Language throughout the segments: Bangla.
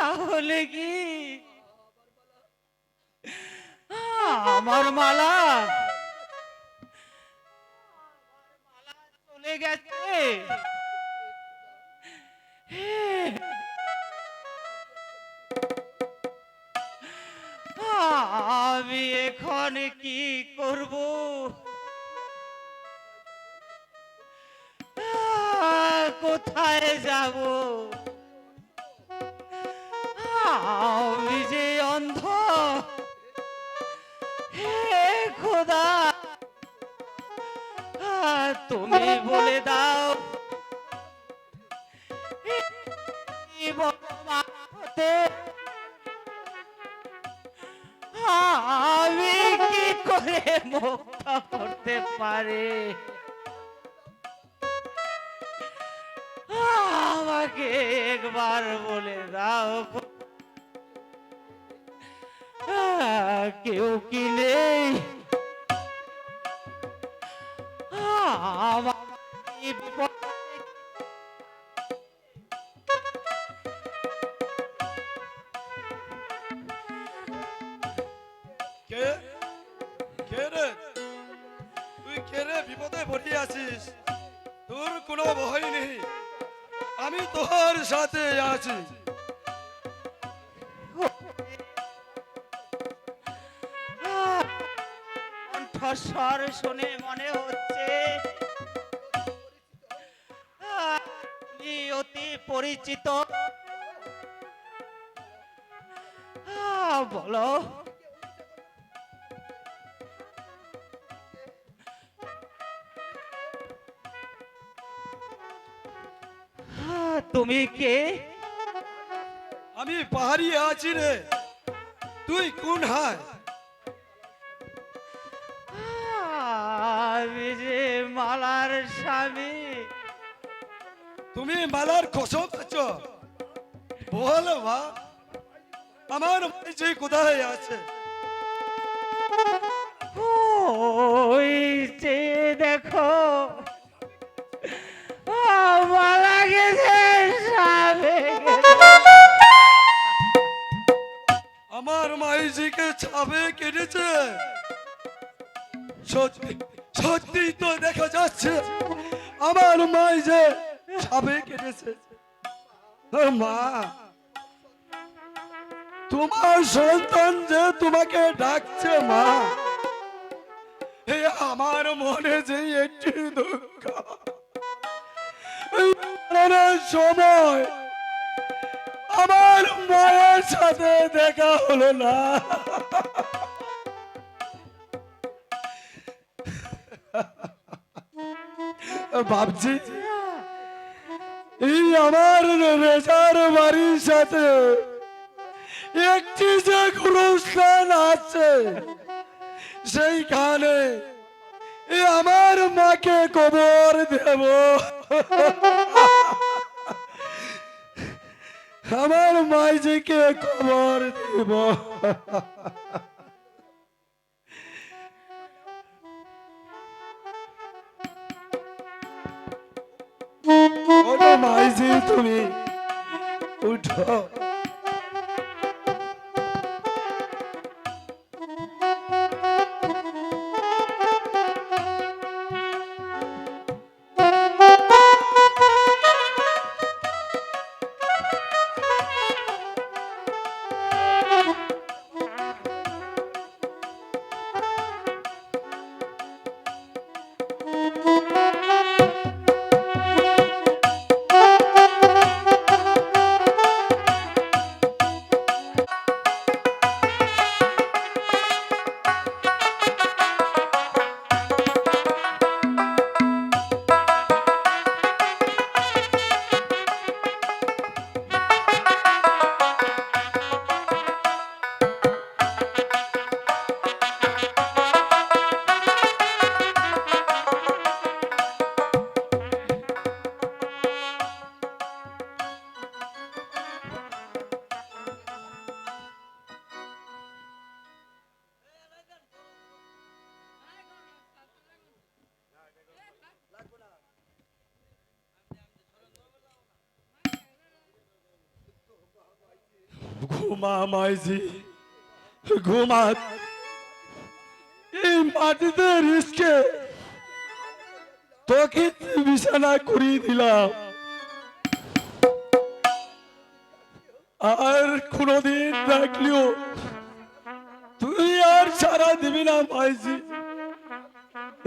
তাহলে কি তুমি বলে দাও। আমি কি করে মুক্ত করতে পারি? আমাকে একবার বলে দাও। কেউ কি নেই? কে কে রে তুই কে বিপদে পড়ে আছিস। তোর কোনো ভয় নেই। আমি তোর সাথে আছি। কণ্ঠস্বর শুনে মনে হচ্ছে অতি পরিচিত। বলো। তুমি কে? আমি পাহাড়ি আছি রে। তুই কোন হায়? আমি যে মালার স্বামী। তুমি মালার কসম খাচ্ছ। বল মা আমার যে কোথায় আছে? ওই যে দেখো সত্যি তো দেখা যাচ্ছে। আমার মাই যে মা, তোমার সন্তান যে তোমাকে ডাকছে মা হে আমার মনে যে একটি দুঃখ। সময় আমার মায়ের সাথে দেখা হলো না। ভাবছি, এই আমার রেজার বাড়ির সাথে একটি যে গুরুস্থান আছে, সেইখানে আমার মাকে কবর দেব। আমার মাইজিকে খবর দিব। ঘুমা মাইজি ঘুমা এই মাটিতে রিস্কে তোকে বিছানা করিয়ে দিলাম। আর কোনদিন ডাকলিও তুই আর সারা দিবি না মাইজি।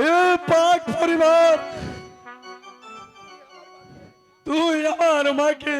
এ পাক পরিবার, তুই আমার মাকে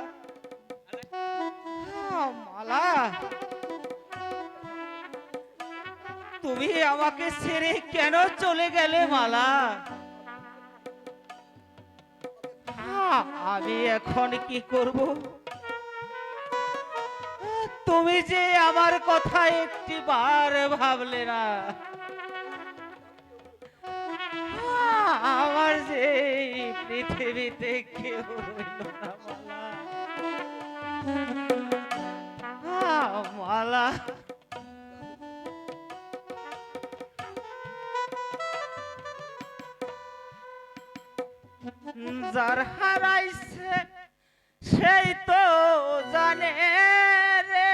তুমি আমাকে ছেড়ে কেন চলে গেলে মালা? আমি এখন কি করব? তুমি যে আমার কথা একটি বার ভাবলে না। আমার যে পৃথিবীতে কেউ মালা। মালা। যার হারাইছে সেই তো জানে রে।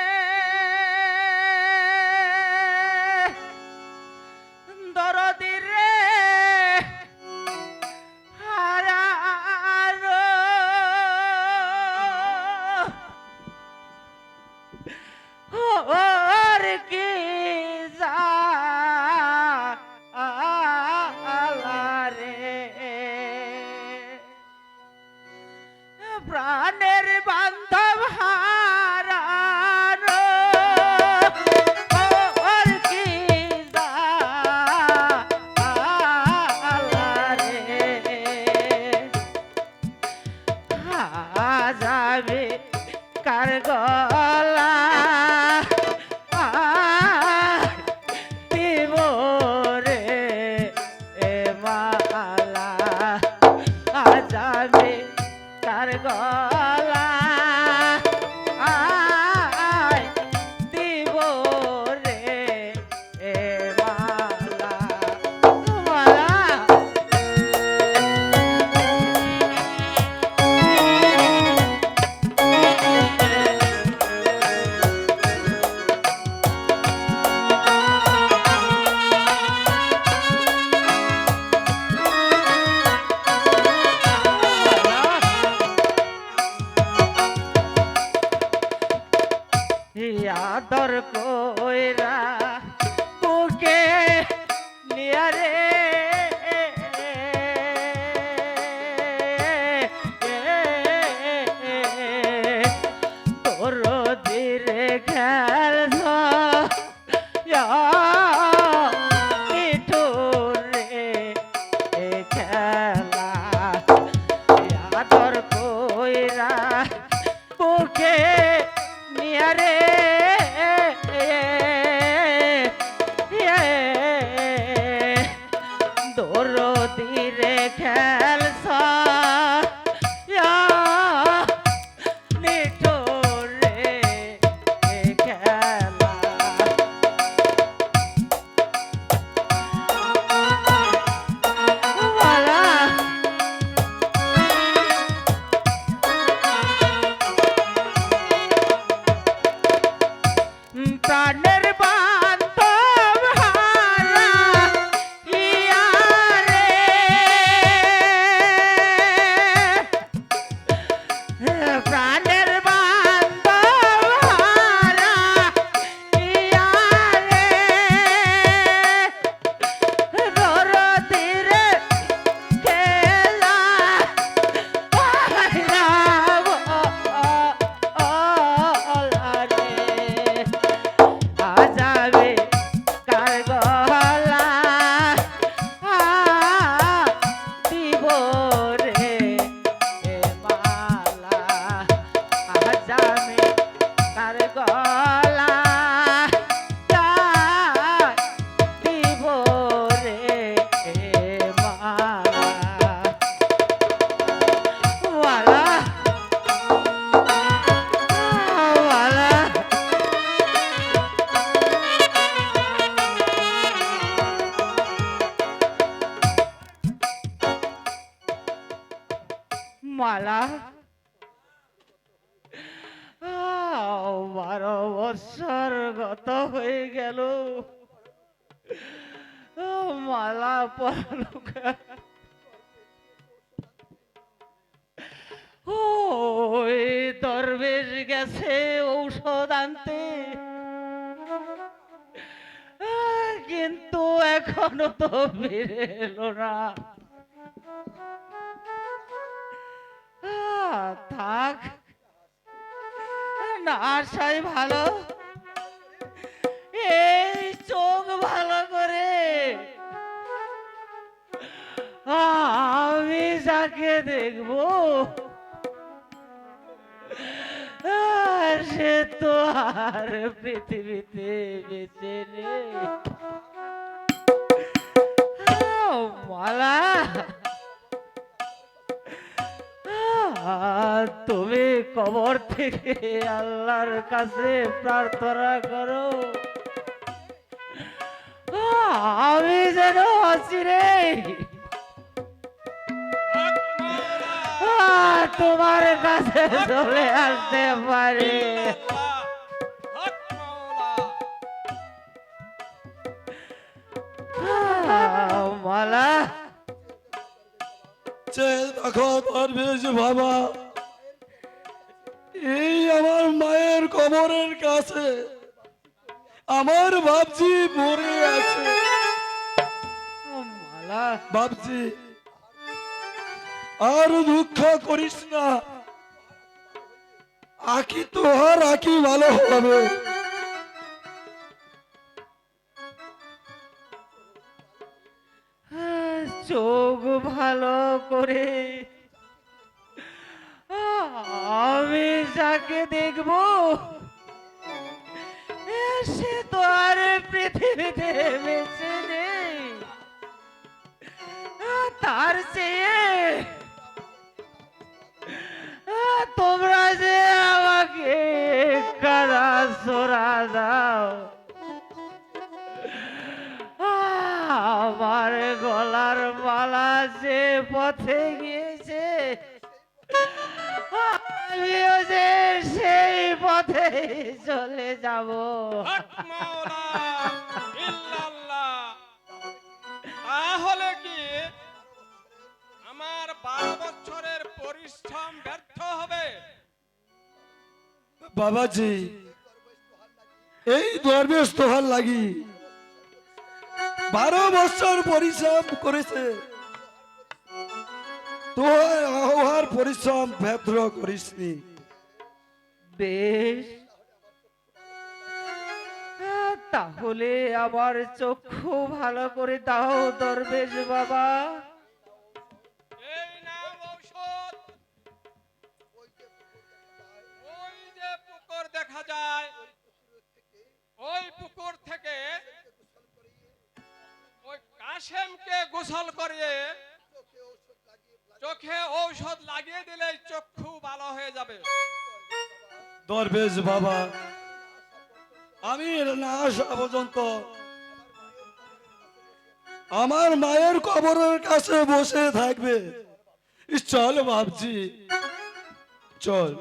আদর কইরা গেছে ঔষধ আনতে। কিন্তু এখনও তো ফিরে এলো না। থাক। না আসাই ভালো। এই চোখ ভালো করে। আমি যাকে দেখব আর পৃথিবীতে বেঁচে নেই মালা। তুমি কবর থেকে আল্লাহর কাছে প্রার্থনা করো। আমি যেন আছি রে। তোমার কাছে চলে আসতে পারি। দেখো দরবেশ বাবা। এই আমার মায়ের কবরের কাছে। আমার বাপজি মরে আছে বাপজি, আর দুঃখ করিস না। আকি তোহার, আকি ভালো হবে। চোখ ভালো করে। আমি যাকে দেখব সে তো আর পৃথিবীতে বেঁচে নেই। তার চেয়ে পথে গিয়েছে আমিও যে সেই পথে চলে যাব। তাহলে কি আমার বারো বছরের পরিশ্রম ব্যর্থ হবে? বাবাজি এই দরবেশ তোহার লাগি। বারো বছর পরিশ্রম করেছে। তোহার আহ্বার পরিশ্রম ব্যর্থ করিসনি। বেশ। তাহলে আমার চক্ষু ভালো করে দাও দরবেশ বাবা। এই নাও ঔষধ। ওই যে পুকুর দেখা যায় ওই পুকুর থেকে ওই কাশেমকে গোসল করিয়ে চোখে ঔষধ লাগিয়ে দিলে চক্ষু ভালো হয়ে যাবে। দরবেশ বাবা আমি না আসা পর্যন্ত আমার মায়ের কবরের কাছে বসে থাকবে। চল ভাবছি চল।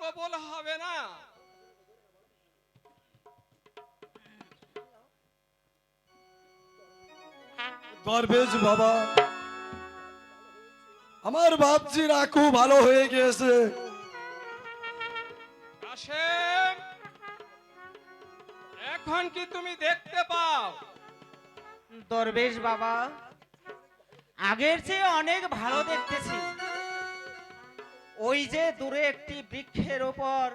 কবুল হবে না। দরবেশ বাবা আমার বাপজির আঁকু ভালো হয়ে গিয়েছে। এখন কি তুমি দেখতে পাও? দরবেশ বাবা আগের চেয়ে অনেক ভালো দেখতেছি। ওই যে দূরে একটি বৃক্ষের ওপর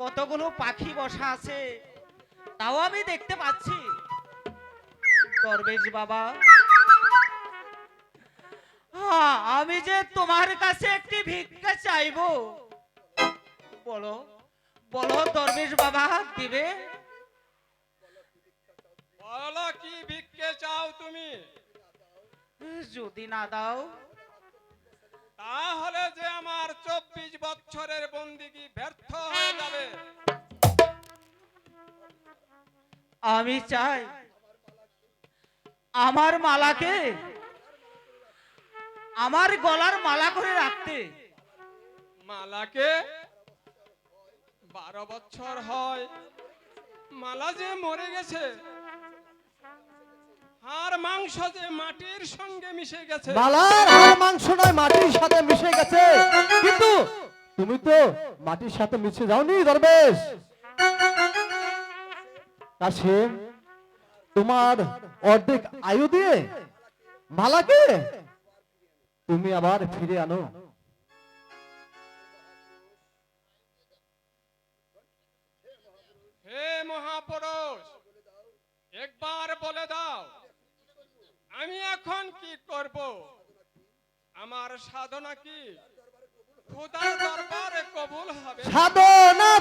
কতগুলো পাখি বসা আছে তাও আমি দেখতে পাচ্ছি। দরবেশ বাবা আমি যে তোমার কাছে একটি ভিক্ষা চাইব। বলো বলো দরবেশ বাবা দিবে? বলো কি ভিক্ষে চাও তুমি? যদি না দাও তাহলে যে আমার চব্বিশ বছরের বন্দিগি ব্যর্থ হয়ে যাবে। আমি চাই আমার মালাকে আমার গলার মালা করে রাখতে। মালাকে বারো বছর হয়। মালা যে মরে গেছে আর মাংস যে মাটির সঙ্গে মিশে গেছে। মালার হাড় মাংস নয় মাটির সাথে মিশে গেছে। কিন্তু তুমি তো মাটির সাথে মিশে যাওনি দরবেশ। কাশিম তোমার অর্ধেক আয়ু দিয়ে মালাকে তুমি আবার ফিরে আনো। হে মহাপুরুষ একবার বলে দাও আমি এখন কি করব? আমার সাধনা কি? খোদার দরবারে কবুল হবে? সাধনা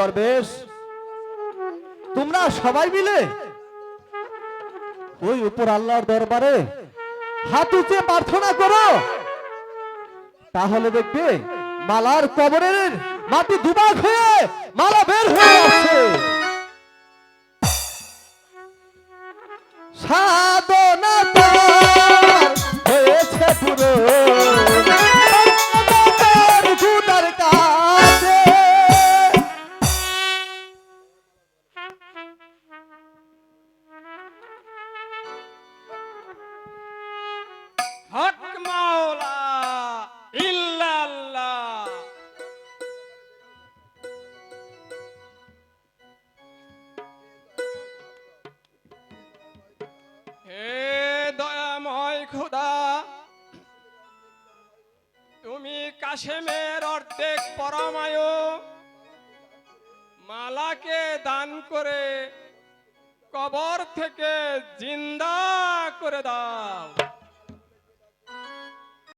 দরবেশ। তোমরা সবাই মিলে ওই উপর আল্লাহর দরবারে হাত উঁচে প্রার্থনা করো। তাহলে দেখবে মালার কবরের মাটি দুবাগ হয়ে মালা বের হয়ে আসছে। সাধনা হট